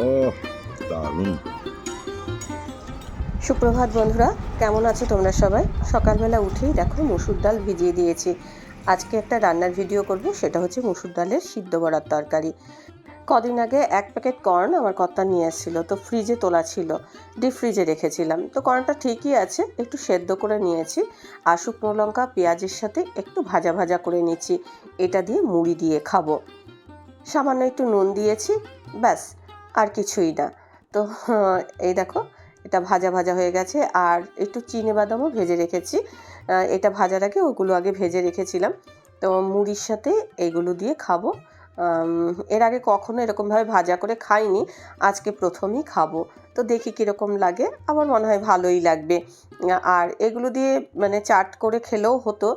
ও দারুণ। সুপ্রভাত বন্ধুরা, কেমন আছো তোমরা সবাই? সকালবেলা উঠেই দেখো মুসুর ডাল ভিজিয়ে দিয়েছি। আজকে একটা রান্নার ভিডিও করব, সেটা হচ্ছে মুসুর ডালের সিদ্ধ বড়ার তরকারি। কদিন আগে এক প্যাকেট কর্ন আমার কর্তা নিয়ে এসেছিল, তো ফ্রিজে তোলা ছিল, ডিপ ফ্রিজে রেখেছিলাম। তো কর্নটা ঠিকই আছে, একটু সেদ্ধ করে নিয়েছি। আর শুকনো লঙ্কা, পেঁয়াজের সাথে একটু ভাজা ভাজা করে নিচ্ছি। এটা দিয়ে মুড়ি দিয়ে খাব। সামান্য একটু নুন দিয়েছি, ব্যাস। আর কিছুই না। তো এই দেখো, এটা ভাজা ভাজা হয়ে গেছে। আর একটু চিনে বাদামও ভেজে রেখেছি। এটা ভাজার আগে ওগুলো আগে ভেজে রেখেছিলাম। তো মুড়ির সাথে এগুলো দিয়ে খাব। এর আগে কখনো এরকমভাবে ভাজা করে খাইনি। আজকে প্রথমেই খাব। তো দেখি কীরকম লাগে। আমার মনে হয় ভালোই লাগবে। আর এগুলো দিয়ে মানে চাট করে খেলেও হতো।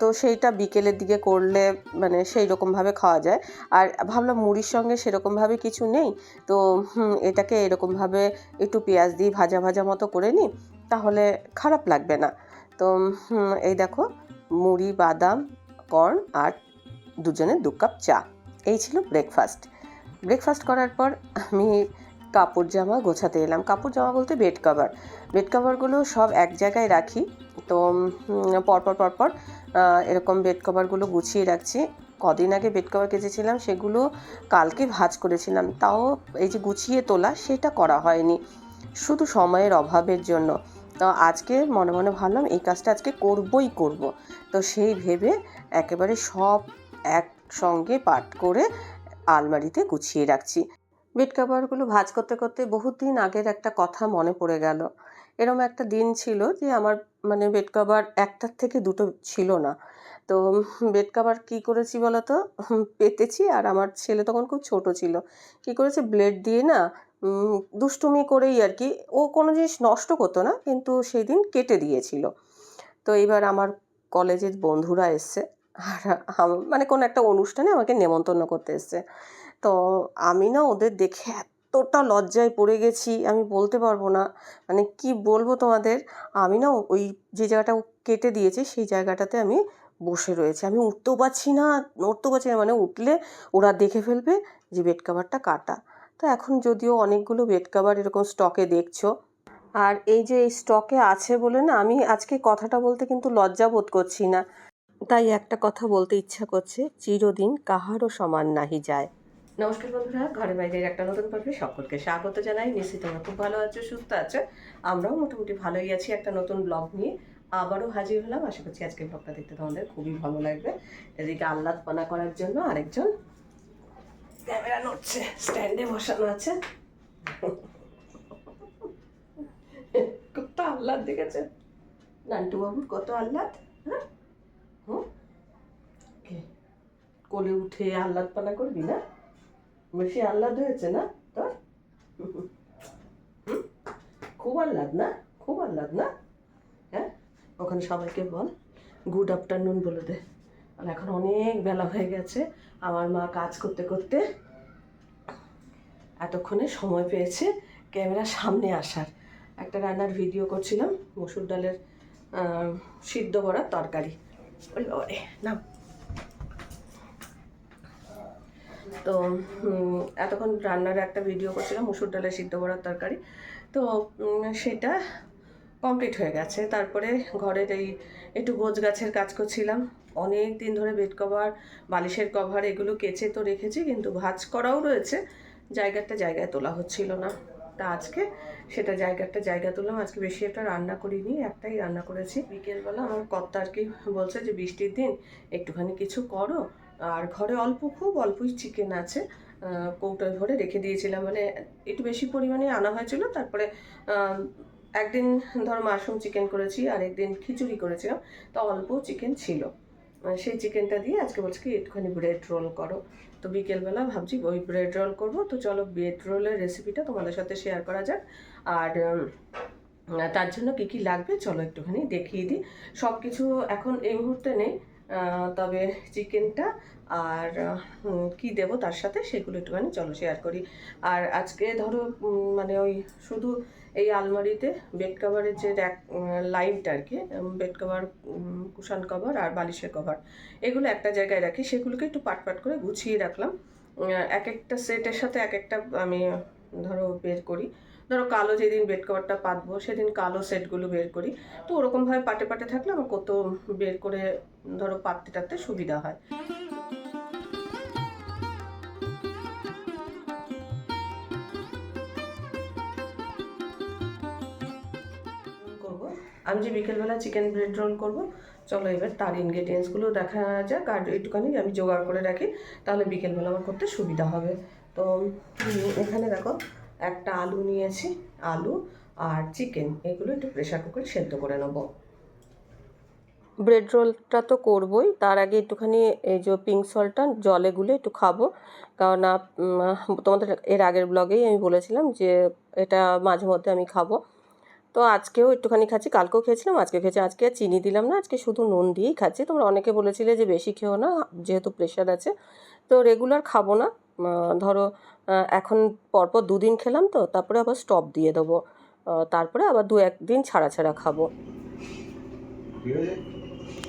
তো সেইটা বিকেলের দিকে করলে মানে সেই রকমভাবে খাওয়া যায়। আর ভাবলাম মুড়ির সঙ্গে সেরকমভাবে কিছু নেই। তো এটাকে এরকমভাবে একটু পেঁয়াজ দিয়ে ভাজা ভাজা মতো করে নিই, তাহলে খারাপ লাগবে না। তো এই দেখো, মুড়ি, বাদাম, কর্ন আর দুজনের দু কাপ চা। এই ছিল ব্রেকফাস্ট ব্রেকফাস্ট করার পর আমি কাপড় জামা গোছাতে এলাম। কাপড় জামা বলতে বেড কভার বেড কভারগুলো সব এক জায়গায় রাখি। তো পরপর পরপর এরকম বেড কভারগুলো গুছিয়ে রাখছি। কদিন আগে বেড কভার কেচেছিলাম, সেগুলো কালকে ভাঁজ করেছিলাম। তাও এই যে গুছিয়ে তোলা, সেটা করা হয়নি। শুধু সময়ের অভাবের জন্য। তো আজকে মনে মনে ভাবলাম, এই কাজটা আজকে করবই করব। তো সেই ভেবে একেবারে সব একসঙ্গে পাট করে আলমারিতে গুছিয়ে রাখছি। বেড কাভারগুলো ভাঁজ করতে করতে বহুত দিন আগের একটা কথা মনে পড়ে গেল। এরম একটা দিন ছিল যে আমার মানে বেড কভার একটার থেকে দুটো ছিল না। তো বেড কভার কী করেছি বলো তো পেতেছি আর আমার ছেলে তখন খুব ছোট ছিল। কী করেছে? ব্লেড দিয়ে না দুষ্টুমি করেই আর কি, ও কোনো জিনিস নষ্ট করতো না, কিন্তু সেই দিন কেটে দিয়েছিল। তো এবার আমার কলেজের বন্ধুরা এসছে। আর মানে কোনো একটা অনুষ্ঠানে আমাকে নেমন্তন্ন করতে এসছে। তো আমি না ওদের দেখে এতটা লজ্জায় পড়ে গেছি, আমি বলতে পারব না। মানে কি বলব তোমাদের? আমি না ওই যে জায়গাটা কেটে দিয়েছে, সেই জায়গাটাতে আমি বসে রয়েছে। আমি উঠতেও পারছি না, নড়তেও পারছি না মানে উঠলে ওরা দেখে ফেলবে যে বেড কাভারটা কাটা। তো এখন যদিও অনেকগুলো বেড কাভার এরকম স্টকে দেখছ। আর এই যে এই স্টকে আছে বলে না, আমি আজকে কথাটা বলতে কিন্তু লজ্জা বোধ করছি না। তাই একটা কথা বলতে ইচ্ছা করছে, চিরদিন কাহারও সমান নাহি যায়। নমস্কার বন্ধুরা, ঘরে বাইরের একটা নতুন পর্বে সকলকে স্বাগত জানাই। নিশ্চিত তোমরা খুব ভালো আছো, সুস্থ আছো। আমরাও মোটামুটি ভালোই আছি একটা নতুন ব্লগ নিয়ে। আবারও হাজির হলাম। আশা করছি আজকে ব্লগটা দেখতে তোমাদের খুবই ভালো লাগবে। এদিকে আহ্লাদপনা করার জন্য আরেকজন ক্যামেরা নড়ছে স্ট্যান্ডে বসানো আছে। কত আহ্লাদ দেখেছে নান্টু বাবুর কত আহ্লাদ হ্যাঁ? কোলে উঠে আহ্লাদপনা করবি না? বেশি আহ্লাদ হয়েছে না তোর? খুব আহ্লাদ না? খুব আহ্লাদ না? হ্যাঁ? ওখানে সবাইকে বল। গুড আফটারনুন বলে দে। আর এখন অনেক বেলা হয়ে গেছে। আমার মা কাজ করতে করতে এতক্ষণে সময় পেয়েছে ক্যামেরার সামনে আসার। একটা রান্নার ভিডিও করছিলাম, মসুর ডালের সিদ্ধ করার তরকারি। নাম তো এতক্ষণ রান্নার একটা ভিডিও করছিলাম, মুসুর ডালের সিদ্ধ করার তরকারি। তো সেটা কমপ্লিট হয়ে গেছে। তারপরে ঘরের এই একটু গোছ গাছের কাজ করছিলাম। অনেক দিন ধরে বেড কভার বালিশের কভার এগুলো কেচে তো রেখেছি, কিন্তু ভাজ করাও রয়েছে। জায়গাটা জায়গায় তোলা হচ্ছিল না। তা আজকে, সেটা জায়গাটা জায়গা তুললাম। আজকে বেশি একটা রান্না করিনি, একটাই রান্না করেছি। বিকেলবেলা আমার কর্তা আর কি বলছে যে, বৃষ্টির দিন একটুখানি কিছু করো। আর ঘরে অল্প, খুব অল্পই চিকেন আছে কৌটোয় ভরে রেখে দিয়েছিলাম। মানে একটু বেশি পরিমাণে আনা হয়েছিল। তারপরে একদিন ধরো মাশরুম চিকেন করেছি, আর একদিন খিচুড়ি করেছিলাম। তো অল্প চিকেন ছিল। সেই চিকেনটা দিয়ে আজকে বলছি কি, একটুখানি ব্রেড রোল করো। তো বিকেলবেলা ভাবছি ওই ব্রেড রোল করব। তো চলো ব্রেড রোলের রেসিপিটা তোমাদের সাথে শেয়ার করা যাক। আর তার জন্য কী কী লাগবে চলো একটুখানি দেখিয়ে দিই। সব কিছু এখন এই মুহূর্তে নেই তবে চিকেনটা আর কি দেবো তার সাথে সেগুলো একটুখানি চলো শেয়ার করি। আর আজকে ধরো মানে ওই শুধু এই আলমারিতে বেড কভারের যে র্যাক লাইনটা আর কি বেড কভার কুশান কভার আর বালিশের কভার এগুলো একটা জায়গায় রাখি, সেগুলোকে একটু পাট পাট করে গুছিয়ে রাখলাম। এক একটা সেটের সাথে এক একটা, আমি, ধরো, বের করি। ধরো, কালো যেদিন বেড কভারটা পাতবো, সেদিন কালো সেটগুলো বের করি। তো ওরকমভাবে পাটে পাটে থাকলে আমার কত বের করে, ধরো পাততে টাততে সুবিধা হয়। আমি যে বিকেলবেলা চিকেন ব্রেড রোল করব, চলো এবার তার ইনগ্রেডিয়েন্টসগুলো দেখা যাক, আর একটুখানি আমি জোগাড় করে রাখি, তাহলে বিকেলবেলা আমার করতে সুবিধা হবে। তো এখানে দেখো, একটা আলু নিয়েছি, আলু আর চিকেন এগুলো একটু প্রেশার কুকারে সেদ্ধ করে নেব। ব্রেড রোলটা তো করবই, তার আগে একটুখানি এই যে পিঙ্ক সল্টটা জলে গুলে একটু খাব, কারণ তোমাদের এর আগের ব্লগেই আমি বলেছিলাম যে এটা মাঝে মধ্যে আমি খাব। তো আজকেও একটুখানি খাচ্ছি কালকেও খেয়েছিলাম আজকে খেয়েছি। আজকে আর চিনি দিলাম না আজকে শুধু নুন দিয়েই খাচ্ছি। তোমরা অনেকে বলেছিলে যে বেশি খেও না যেহেতু প্রেশার আছে। তো রেগুলার খাব না। ধরো এখন পরপর দুদিন খেলাম তো তারপরে আবার স্টপ দিয়ে দেবো। তারপরে আবার দু একদিন ছাড়া ছাড়া খাব।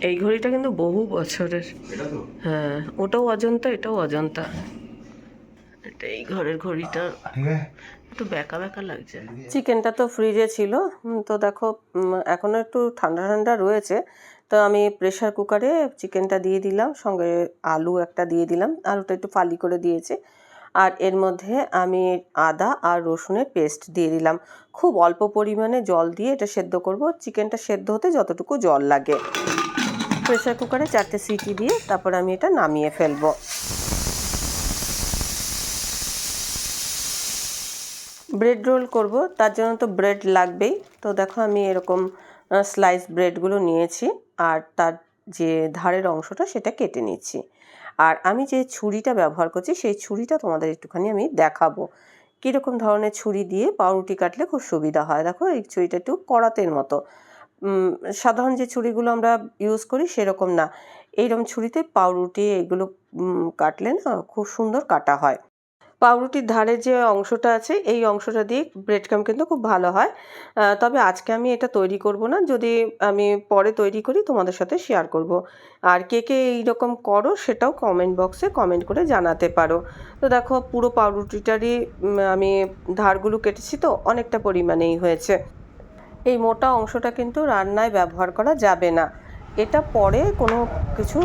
এই ঘড়িটা কিন্তু বহু বছরের। হ্যাঁ ওটাও অজন্তা এটাও অজন্তা। এটা এই ঘরের ঘড়িটা। একটু ব্যাকা ব্যাকা লাগছে। চিকেনটা তো ফ্রিজে ছিল। তো দেখো উম, এখনও একটু ঠান্ডা ঠান্ডা রয়েছে। তো আমি প্রেশার কুকারে চিকেনটা দিয়ে দিলাম সঙ্গে আলু একটা দিয়ে দিলাম। আলুটা একটু ফালি করে দিয়েছি। আর এর মধ্যে আমি আদা আর রসুনের পেস্ট দিয়ে দিলাম। খুব অল্প পরিমাণে জল দিয়ে এটা সেদ্ধ করব। চিকেনটা সেদ্ধ হতে যতটুকু জল লাগে। প্রেশার কুকারে চারটে সিটি দিয়ে তারপর আমি এটা নামিয়ে ফেলব। ব্রেড রোল করব, তার জন্য তো ব্রেড লাগবেই। তো দেখো আমি এরকম স্লাইস ব্রেডগুলো নিয়েছি, আর তার যে ধারের অংশটা সেটা কেটে নিচ্ছি। আর আমি যে ছুরিটা ব্যবহার করছি, সেই ছুরিটা তোমাদের একটুখানি আমি দেখাবো। কীরকম ধরনের ছুরি দিয়ে পাউরুটি কাটলে খুব সুবিধা হয়। দেখো এই ছুরিটা একটু করাতের মতো। সাধারণ যে ছুরিগুলো আমরা ইউজ করি সেরকম না। এইরকম ছুরিতে পাউরুটি এগুলো কাটলে না খুব সুন্দর কাটা হয়। পাউরুটির ধারে যে অংশটা আছে, এই অংশটা দিয়ে ব্রেড ক্রাম কিন্তু খুব ভালো হয়। তবে আজকে আমি এটা তৈরি করব না। যদি আমি পরে তৈরি করি, তোমাদের সাথে শেয়ার করব। আর কে কে এইরকম করো, সেটাও কমেন্ট বক্সে কমেন্ট করে জানাতে পারো। তো দেখো, পুরো পাউরুটিটারই আমি ধারগুলো কেটেছি তো, অনেকটা পরিমাণেই হয়েছে। এই মোটা অংশটা কিন্তু রান্নায় ব্যবহার করা যাবে না। এটা পরে কোনো কিছু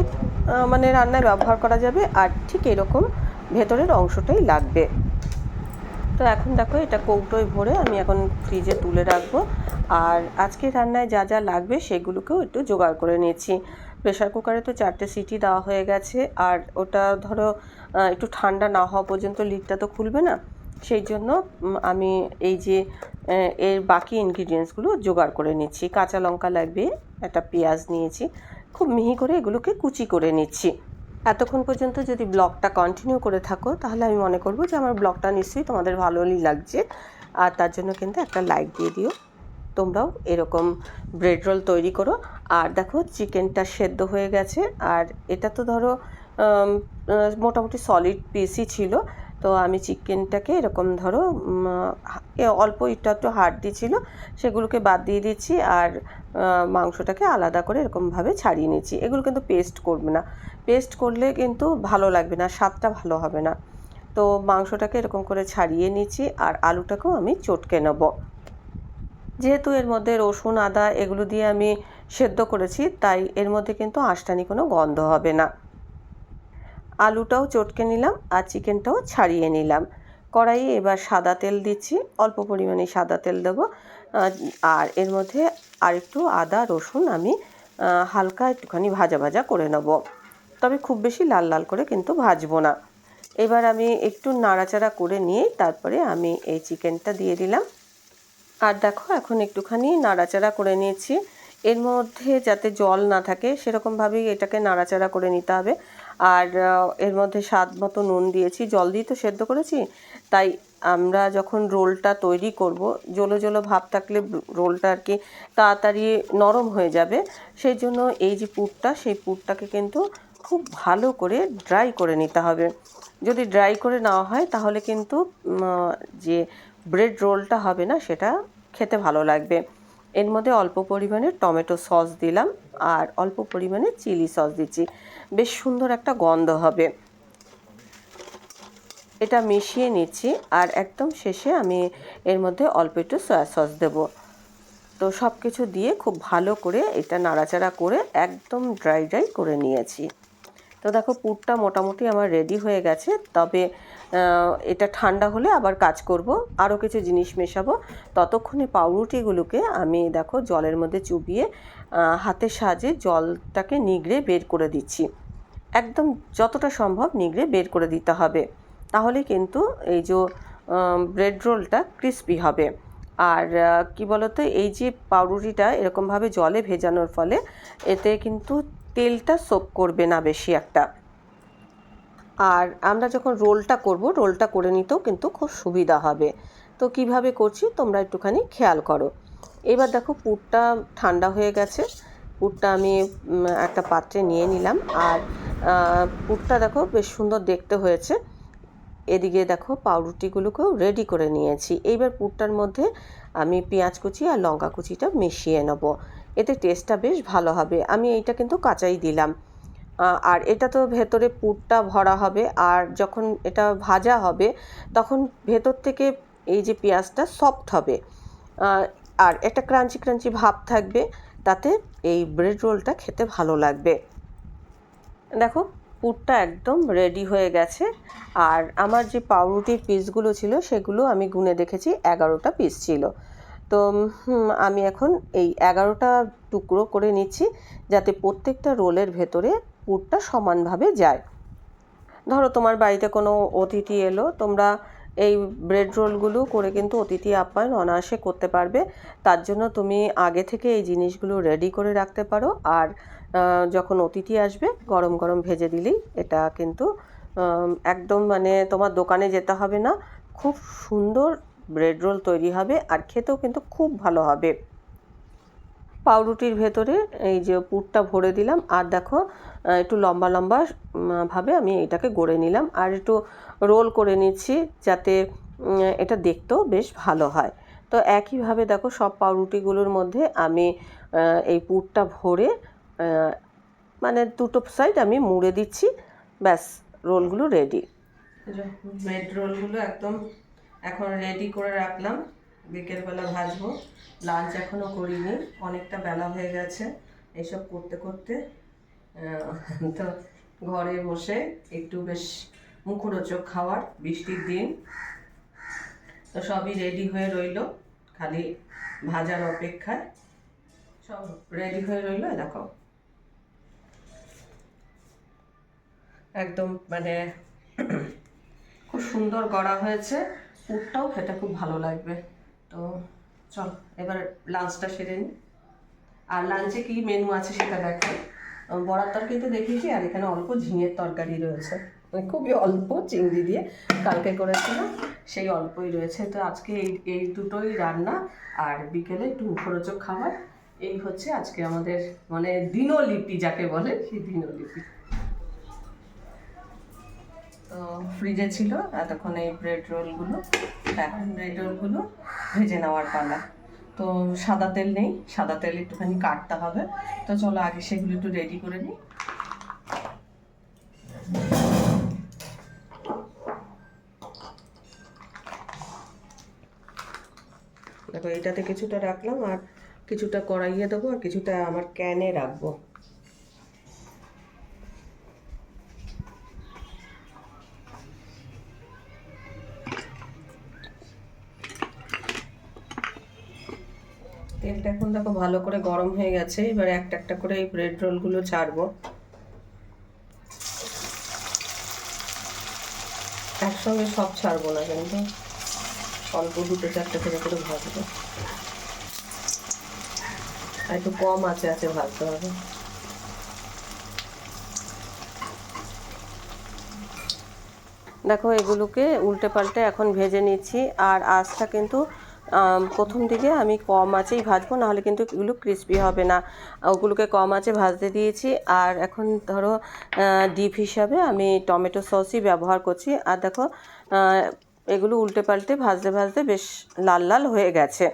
মানে রান্নায় ব্যবহার করা যাবে। আর ঠিক এরকম ভেতরের অংশটাই লাগবে। তো এখন দেখো, এটা কৌটোয় ভরে আমি এখন ফ্রিজে তুলে রাখব। আর আজকে রান্নায় যা যা লাগবে সেগুলোকেও একটু জোগাড় করে নিয়েছি। প্রেশার কুকারে তো চারটে সিটি দেওয়া হয়ে গেছে। আর ওটা ধরো একটু ঠান্ডা না হওয়া পর্যন্ত লিডটা তো খুলবে না। সেই জন্য আমি এই যে এর বাকি ইনগ্রিডিয়েন্টসগুলো জোগাড় করে নিচ্ছি। কাঁচা লঙ্কা লাগবে, একটা পেঁয়াজ নিয়েছি। খুব মিহি করে এগুলোকে কুচি করে নিচ্ছি। এতক্ষণ পর্যন্ত যদি ব্লগটা কন্টিনিউ করে থাকো, তাহলে আমি মনে করব যে আমার ব্লগটা নিশ্চয়ই তোমাদের ভালোই লাগছে। আর তার জন্য কিন্তু একটা লাইক দিয়ে দিও। তোমরাও এরকম ব্রেড রোল তৈরি করো। আর দেখো চিকেনটা সেদ্ধ হয়ে গেছে। আর এটা তো ধরো মোটামুটি সলিড পিসই ছিল। তো আমি চিকেনটাকে এরকম ধরো অল্প একটু একটু হাড্ডি ছিল, সেগুলোকে বাদ দিয়ে দিচ্ছি আর মাংসটাকে আলাদা করে এরকমভাবে ছাড়িয়ে নিচ্ছি। এগুলো কিন্তু পেস্ট করবে না। পেস্ট করলে কিন্তু ভালো লাগবে না, স্বাদটা ভালো হবে না। তো মাংসটাকে এরকম করে ছাড়িয়ে নিচ্ছি আর আলুটাকেও আমি চটকে নেব। যেহেতু এর মধ্যে রসুন, আদা এগুলো দিয়ে আমি সেদ্ধ করেছি, তাই এর মধ্যে কিন্তু আষ্টানি কোনো গন্ধ হবে না। আলুটাও চটকে নিলাম আর চিকেনটাও ছাড়িয়ে নিলাম। কড়াইয়ে এবার সাদা তেল দিচ্ছি, অল্প পরিমাণে সাদা তেল দেবো। আর এর মধ্যে আরেকটু আদা, রসুন আমি হালকা একটুখানি ভাজা ভাজা করে নেব। তবে খুব বেশি লাল লাল করে কিন্তু ভাজবো না। এবার আমি একটু নাড়াচাড়া করে নিয়ে তারপরে আমি এই চিকেনটা দিয়ে দিলাম। আর দেখো এখন একটুখানি নাড়াচাড়া করে নিয়েছি। এর মধ্যে যাতে জল না থাকে, সেরকমভাবেই এটাকে নাড়াচাড়া করে নিতে হবে। আর এর মধ্যে স্বাদ মতো নুন দিয়েছি, জল দিয়ে তো সেদ্ধ করেছি। তাই আমরা যখন রোলটা তৈরি করব, জলো জলো ভাব থাকলে রোলটা আর কি তাড়াতাড়ি নরম হয়ে যাবে। সেই জন্য এই যে পুরটা, সেই পুরটাকে কিন্তু খুব ভালো করে ড্রাই করে নিতে হবে। যদি ড্রাই করে নেওয়া হয়, তাহলে কিন্তু যে ব্রেড রোলটা হবে না, সেটা খেতে ভালো লাগবে। এর মধ্যে অল্প পরিমাণে টমেটো সস দিলাম আর অল্প পরিমাণে চিলি সস দিচ্ছি। বেশ সুন্দর একটা গন্ধ হবে। এটা মিশিয়ে নিচ্ছি আর একদম শেষে আমি এর মধ্যে অল্প একটু সয়া সস দেবো। তো সব কিছু দিয়ে খুব ভালো করে এটা নাড়াচাড়া করে একদম ড্রাই ড্রাই করে নিয়েছি। তো দেখো পুরটা মোটামুটি আমার রেডি হয়ে গেছে। তবে এটা ঠান্ডা হলে আবার কাজ করব আরও কিছু জিনিস মেশাবো। ততক্ষণে পাউরুটিগুলোকে আমি দেখো জলের মধ্যে চুবিয়ে হাতের সাহায্যে জলটাকে নিগড়ে বের করে দিচ্ছি। একদম যতটা সম্ভব নিগড়ে বের করে দিতে হবে। তাহলে কিন্তু এই যে ব্রেড রোলটা ক্রিস্পি হবে। আর কি বলতো, এই যে পাউরুটিটা এরকমভাবে জলে ভেজানোর ফলে এতে কিন্তু তেলটা সোপ করবে না বেশি একটা। আর আমরা যখন রোলটা করব, রোলটা করে নিতেও কিন্তু খুব সুবিধা হবে। তো কীভাবে করছি তোমরা একটুখানি খেয়াল করো। এবার দেখো পুরটা ঠান্ডা হয়ে গেছে। পুরটা আমি একটা পাত্রে নিয়ে নিলাম। আর পুরটা দেখো বেশ সুন্দর দেখতে হয়েছে। এদিকে দেখো পাউরুটিগুলোকেও রেডি করে নিয়েছি। এইবার পুরটার মধ্যে আমি পেঁয়াজ কুচি আর লঙ্কা কুচিটা মিশিয়ে নেব। এতে টেস্টটা বেশ ভালো হবে। আমি এইটা কিন্তু কাঁচাই দিলাম। আর এটা তো ভেতরে পুরটা ভরা হবে। আর যখন এটা ভাজা হবে, তখন ভেতর থেকে এই যে পেঁয়াজটা সফট হবে। আর একটা ক্রাঞ্চি ক্রাঞ্চি ভাব থাকবে, তাতে এই ব্রেড রোলটা খেতে ভালো লাগবে। দেখো, পুরটা একদম রেডি হয়ে গেছে। আর আমার যে পাউরুটির পিসগুলো ছিল, সেগুলো আমি গুনে দেখেছি, এগারোটা পিস ছিল। তো আমি এখন এই এগারোটা টুকরো করে নিচ্ছি, যাতে প্রত্যেকটা রোলের ভেতরে পুরটা সমানভাবে যায়। ধরো তোমার বাড়িতে কোনো অতিথি এলো, তোমরা এই ব্রেড রোলগুলো করে কিন্তু অতিথি আপ্যায়ন অনায়াসে করতে পারবে। তার জন্য তুমি আগে থেকে এই জিনিসগুলো রেডি করে রাখতে পারো। আর যখন অতিথি আসবে, গরম গরম ভেজে দিলেই এটা কিন্তু একদম মানে তোমার দোকানে যেতে হবে না। খুব সুন্দর ব্রেড রোল তৈরি হবে আর খেতেও কিন্তু খুব ভালো হবে। পাউরুটির ভেতরে এই যে পুরটা ভরে দিলাম। আর দেখো একটু লম্বা লম্বা ভাবে আমি এটাকে গড়ে নিলাম। আর একটু রোল করে নিচ্ছি যাতে এটা দেখতেও বেশ ভালো হয়। তো একইভাবে দেখো, সব পাউরুটিগুলোর মধ্যে আমি এই পুরটা ভরে মানে দুটো সাইড আমি মুড়ে দিচ্ছি। ব্যাস, রোলগুলো রেডি ব্রেড রোলগুলো একদম এখন রেডি করে রাখলাম। বিকেলবেলা ভাজবো লাঞ্চ এখনও করিনি, অনেকটা বেলা হয়ে গেছে। এসব করতে করতে তো ঘরে বসে একটু বেশ মুখরোচক খাওয়ার, বৃষ্টির দিন। তো সবই রেডি হয়ে রইল, খালি ভাজার অপেক্ষায়। সব রেডি হয়ে রইল দেখো। একদম মানে খুব সুন্দর গড়া হয়েছে। পুরটাও খেতে খুব ভালো লাগবে। তো চল, এবার লাঞ্চটা সেরে নিই আর লাঞ্চে কি মেনু আছে সেটা দেখো। বড়ার তরকারিতে দেখিয়েছি, আর এখানে অল্প ঝিঙের তরকারি রয়েছে। মানে খুবই অল্প চিংড়ি দিয়ে কালকে করেছিলাম, সেই অল্পই রয়েছে। তো আজকে এই এই দুটোই রান্না, আর বিকেলে একটু মুখরোচক খাবার। এই হচ্ছে আজকে আমাদের মানে দিনলিপি, যাকে বলে সেই দিনলিপি। ফ্রিজে ছিল এতক্ষণ এই ব্রেড রোলগুলো এখন ব্রেড রোলগুলো ভেজে নেওয়ার পালা। তো সাদা তেল নেই, সাদা তেল একটুখানি কাটতে হবে। তো চলো আগে সেগুলো একটু রেডি করে নিই। দেখো এটাতে কিছুটা রাখলাম, আর কিছুটা কড়াইয়ে দেবো, আর কিছুটা আমার ক্যানে রাখব। তেলটা এখন দেখো ভালো করে গরম হয়ে গেছে। এবার একটা একটা করে এই ব্রেড রোলগুলো ছাড়বো। একসঙ্গে সব ছাড়বো না কিন্তু। অল্প দুটো চারটে করে করে ভাজবো। আর একটু কম আছে আছে ভাজতে হবে। দেখো এগুলোকে উল্টে পাল্টে এখন ভেজে নিচ্ছি। আর আঁচটা কিন্তু প্রথম দিকে আমি কম আঁচেই ভাজবো, নাহলে কিন্তু এগুলো ক্রিস্পি হবে না। ওগুলোকে কম আঁচে ভাজতে দিয়েছি, আর এখন ধরো ডিপ হিসাবে আমি টমেটো সসই ব্যবহার করছি। আর দেখো এগুলো উল্টে পাল্টে ভাজতে ভাজতে বেশ লাল লাল হয়ে গেছে।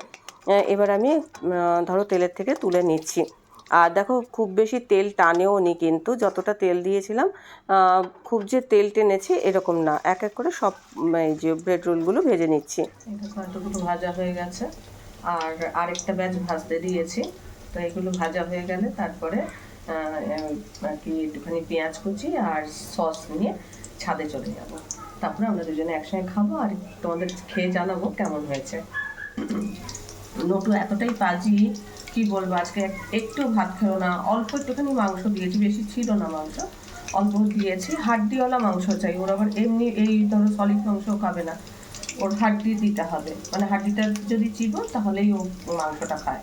এবার আমি ধরো তেলের থেকে তুলে নিচ্ছি। আর দেখো, খুব বেশি তেল টানেও নি কিন্তু, যতটা তেল দিয়েছিলাম খুব যে তেল টেনেছে এরকম না। এক এক করে সব এই যে ব্রেড রোলগুলো ভেজে নিচ্ছি। কতটুকু ভাজা হয়ে গেছে। আর আরেকটা ব্যাচ ভাজতে দিয়েছি। তো এগুলো ভাজা হয়ে গেলে তারপরে কি, একটুখানি পেঁয়াজ কুচি আর সস নিয়ে ছাদে চলে যাব। তারপরে আমরা দুজনে একসঙ্গে খাব আর তোমাদের খেয়ে জানাব কেমন হয়েছে। নটু এতটাই পাজি, কি বলব আজকে? এক- একটু ভাত খেলো না, অল্প একটুখানি মাংস দিয়েছি, বেশি ছিল না মাংস। অল্প দিয়েছি, হাড্ডিওয়ালা মাংস চাই, ওর আবার এমনি এই ধরো সলিড মাংস খাবে না। ওর হাড্ডি দিতে হবে মানে হাড্ডিটা যদি চিবো তাহলেই ও মাংসটা খায়।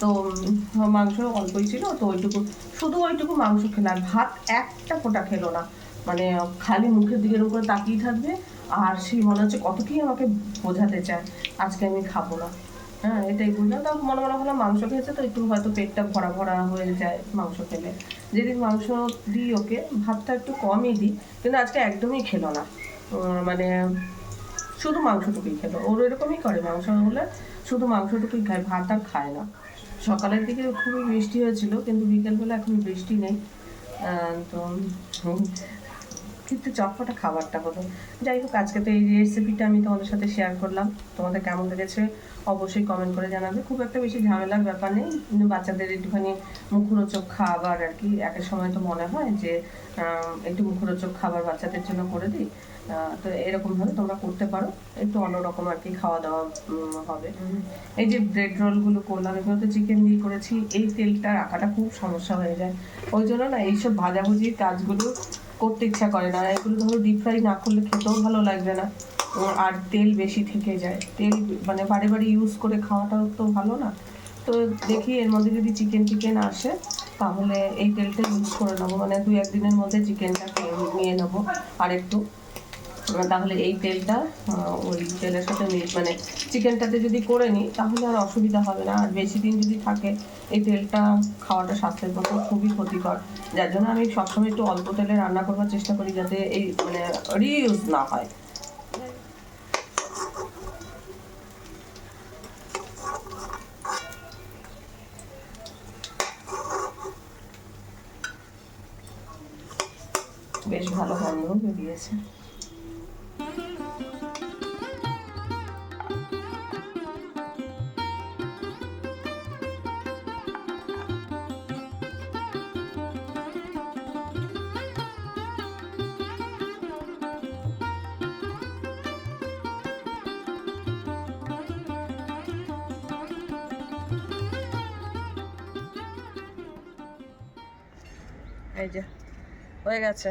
তো মাংস অল্পই ছিল, তো ওইটুকু, শুধু ওইটুকু মাংস খেলো, আর ভাত একটা ফোঁটা খেলো না। মানে খালি মুখের দিকের উপরে তাকিয়ে থাকবে, আর সেই মনে হচ্ছে কত কি আমাকে বোঝাতে চায়, আজকে আমি খাব না। হ্যাঁ এটাই বুঝলাম। তাও মনে মনে হলো মাংস খেয়েছে তো, একটু হয়তো পেটটা ভরা ভরা হয়ে যায় মাংস খেলে। যেদিন মাংস দিই ওকে, ভাতটা একটু কমই দিই, কিন্তু আজকে একদমই খেলো না। মানে শুধু মাংসটুকুই খেলো। ওর এরকমই করে, মাংস হলে শুধু মাংসটুকুই খায়, ভাত আর খায় না। সকালের দিকে খুবই বৃষ্টি হয়েছিল, কিন্তু বিকেলবেলা এখন বৃষ্টি নেই। তো কিন্তু চটপটা খাবারটা হলো যাই হোক, আজকে তো এই রেসিপিটা আমি তোমাদের সাথে শেয়ার করলাম। তোমাদের কেমন লেগেছে অবশ্যই কমেন্ট করে জানাবে। খুব একটা বেশি ঝামেলার ব্যাপার নেই। কিন্তু বাচ্চাদের একটুখানি মুখরোচক খাবার আর কি এক এক সময় তো মনে হয় যে একটু মুখরোচক খাবার বাচ্চাদের জন্য করে দিই। তো এরকমভাবে তোমরা করতে পারো। একটু অন্যরকম আর কি খাওয়া দাওয়া হবে। এই যে ব্রেড রোলগুলো করলাম, এগুলো তো চিকেন দিয়ে করেছি। এই তেলটা রাখাটা খুব সমস্যা হয়ে যায়। ওই জন্য না, এইসব ভাজাভুজির কাজগুলো করতে ইচ্ছা করে না। এগুলো ধরো ডিপ ফ্রাই না করলে খেতেও ভালো লাগবে না। আর তেল বেশি থেকে যায়। তেল মানে বারে বারে ইউজ করে খাওয়াটাও তো ভালো না। তো দেখি এর মধ্যে যদি চিকেন টিকেন আসে, তাহলে এই তেলটা ইউজ করে নেব। মানে দুই একদিনের মধ্যে চিকেনটা নিয়ে নেব। আর একটু তাহলে এই তেলটা ওই তেলের সাথে মানে চিকেনটাতে যদি করে নিই, তাহলে আর অসুবিধা হবে না। আর বেশি দিন যদি থাকে, এই তেলটা খাওয়াটা স্বাস্থ্যের পক্ষে খুবই ক্ষতিকর। যার জন্য আমি সবসময় একটু অল্প তেলে রান্না করবার চেষ্টা করি যাতে এই মানে রিইউজ না হয়। বেশ ভালো গন্ধ বেরিয়েছে। এই যে হয়ে গেছে।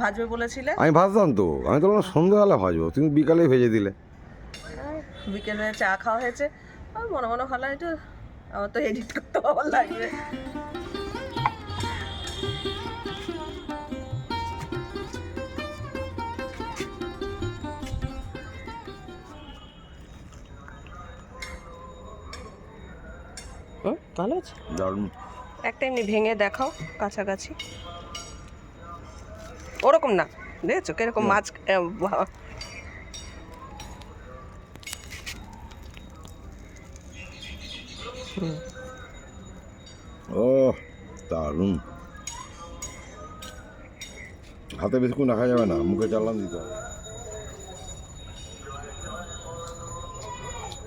ভাজবে বলেছিলে? আমি ভাজতাম তো। আমি তো সন্ধ্যাবেলা ভাজবো তুমি বিকালে ভেজে দিলে। বিকেলে চা খাওয়া হয়েছে। আর মনে মনে ভালো একটু আমার তো এডিট করতে ভালো লাগবে। ভালো আছে? দারুণ। একটা এমনি ভেঙে দেখাও কাছাকাছি। ওরকম না দেখেছ কীরকম মাছ ও দারুণ। হাতে বেশিক্ষণ রাখা যাবে না মুখে চালান দিতে হবে।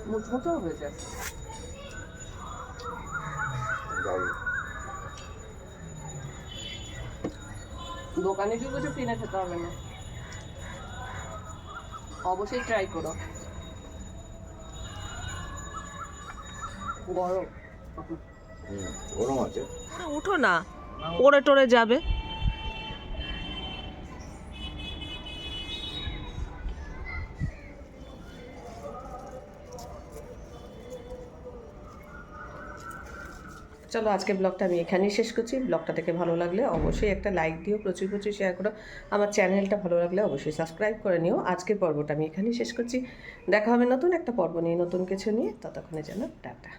মুচমুচেও হয়েছে দারুণ। দোকানে গিয়ে কিছু কিনে খেতে হবে না। অবশ্যই ট্রাই করো। গরম। গরম আছে। উঠো না পরে টরে যাবে। চলো আজকে ব্লগটা আমি এখানেই শেষ করছি। ব্লগটা দেখে ভালো লাগলে অবশ্যই একটা লাইক দিও, প্রচুর প্রচুর শেয়ার করো। আমার চ্যানেলটা ভালো লাগলে অবশ্যই সাবস্ক্রাইব করে নিও। আজকের পর্বটা আমি এখানেই শেষ করছি। দেখা হবে নতুন একটা পর্ব নিয়ে, নতুন কিছু নিয়ে। ততক্ষণে যেন টাটা।